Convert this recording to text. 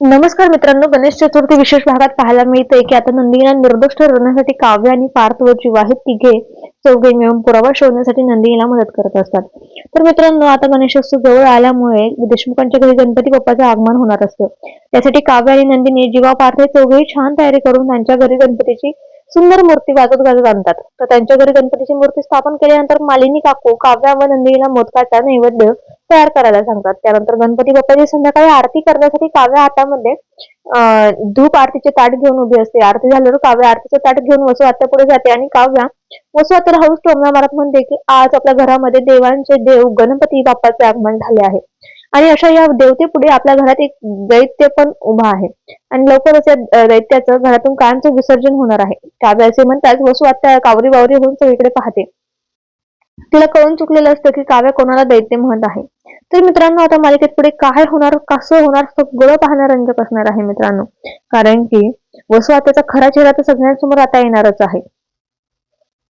नमस्कार मित्रांनो गणेश चतुर्थी विशेष भागात पाहायला मिळते की आता नंदिनीला निर्दोष ठरवण्यासाठी काव्य आणि पार्थ व हे तिघे चौघे मिळून पुरावा शोधण्यासाठी नंदिनीला मदत करत असतात. तर मित्रांनो आता गणेशोत्सव जवळ आल्यामुळे देशमुखांच्या घरी गणपती बाप्पाचं आगमन होणार असतं. त्यासाठी काव्य आणि नंदिनी जीवा पार्थ हे चौघेही छान तयारी करून त्यांच्या घरी गणपतीची सुंदर मूर्ती वाजत गाजत आणतात. तर त्यांच्या घरी गणपतीची मूर्ती स्थापन केल्यानंतर मालिनी काकू काव्या व नंदिनीला मोदकाचा नैवेद्य तयार करायला सांगतात. त्यानंतर गणपती बाप्पाची संध्याकाळी आरती करण्यासाठी काव्या हातामध्ये अं धूप आरतीचे ताट घेऊन उभी असते. आरती झाल्यावर काव्या आरतीचं ताट घेऊन वसू आत्या पुढे जाते आणि काव्या वसू आत्याला हळूच टोमणा मारत म्हणते की आज आपल्या घरामध्ये देवांचे देव गणपती बाप्पाचे आगमन झाले आहे. आणि अशा या देवतेपुढे आपल्या घरात एक दैत्य पण उभा आहे. आणि लवकरच या दैत्याचं घरातून कायमचं विसर्जन होणार आहे. काव्या असे म्हणतात वसू आत्या कावरी बावरी होऊन सगळीकडे पाहते. तिला कळून चुकलेलं असतं की काव्य कोणाला दैत्य म्हणत आहे. तर मित्रांनो आता मालिकेत पुढे काय होणार कसं होणार सगळं पाहणं रंजक असणार आहे मित्रांनो. कारण की वसू आताचा खरा चेहरा तर सगळ्यांसमोर आता येणारच आहे.